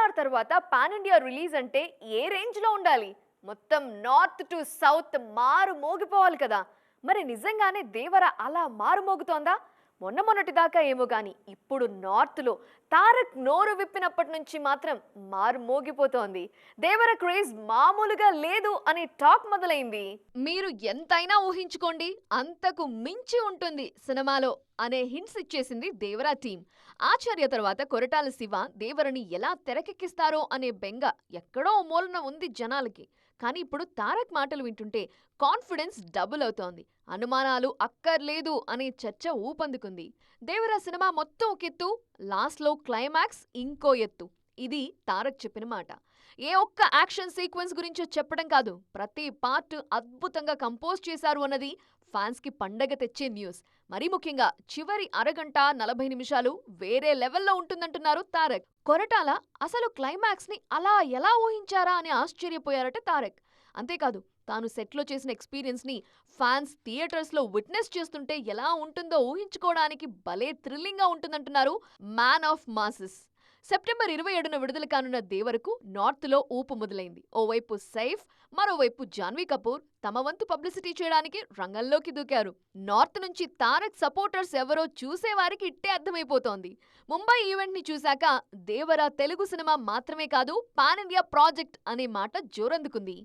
RR తర్వాత pan India release అంటే ఏ రేంజ్లో ఉండాలి? మొత్తం నార్త్ టు సౌత్ మారు మోగిపోవాలి కదా. మరి నిజంగానే దేవర అలా మారుమోగుతోందా? మొన్న మొన్నటి దాకా ఏమో కానీ ఇప్పుడు నార్త్లో తారక్ నోరు విప్పినప్పటి నుంచి మాత్రం మారు మోగిపోతోంది. దేవర క్రేజ్ మామూలుగా లేదు అనే టాక్ మొదలైంది. మీరు ఎంతైనా ఊహించుకోండి అంతకు మించి ఉంటుంది సినిమాలో అనే హింట్స్ ఇచ్చేసింది దేవరా టీం ఆచార్య తర్వాత కొరటాల శివ దేవరని ఎలా తెరకెక్కిస్తారో అనే బెంగ ఎక్కడో ఓ మూలన ఉంది జనాలకి. కానీ ఇప్పుడు తారక్ మాటలు వింటుంటే కాన్ఫిడెన్స్ డబుల్ అవుతోంది. అనుమానాలు అక్కర్లేదు అనే చర్చ ఊపందుకుంది. దేవరా సినిమా మొత్తం ఒక ఎత్తు లాస్ట్లో క్లైమాక్స్ ఇంకో ఎత్తు. ఇది తారక్ చెప్పిన మాట. ఏ ఒక్క యాక్షన్ సీక్వెన్స్ గురించో చెప్పడం కాదు ప్రతి పార్ట్ అద్భుతంగా కంపోజ్ చేశారు అన్నది ఫ్యాన్స్కి పండగ తెచ్చే న్యూస్. మరీ ముఖ్యంగా చివరి అరగంట నలభై నిమిషాలు వేరే లెవెల్లో ఉంటుందంటున్నారు తారక్. కొరటాల అసలు క్లైమాక్స్ని అలా ఎలా ఊహించారా అని ఆశ్చర్యపోయారట తారక్. అంతేకాదు తాను సెట్లో చేసిన ఎక్స్పీరియన్స్ని ఫ్యాన్స్ థియేటర్స్లో విట్నెస్ చేస్తుంటే ఎలా ఉంటుందో ఊహించుకోవడానికి భలే థ్రిల్లింగ్గా ఉంటుందంటున్నారు మ్యాన్ ఆఫ్ మాసెస్. సెప్టెంబర్ ఇరవై ఏడున విడుదల కానున్న దేవరకు నార్త్లో ఊపు మొదలైంది. ఓవైపు సైఫ్ మరోవైపు జాన్వీ కపూర్ తమ వంతు పబ్లిసిటీ చేయడానికి రంగంలోకి దూకారు. నార్త్ నుంచి తారక్ సపోర్టర్స్ ఎవరో చూసేవారికి ఇట్టే అర్థమైపోతోంది. ముంబై ఈవెంట్ని చూశాక దేవర తెలుగు సినిమా మాత్రమే కాదు పాన్ ఇండియా ప్రాజెక్ట్ అనే మాట జోరందుకుంది.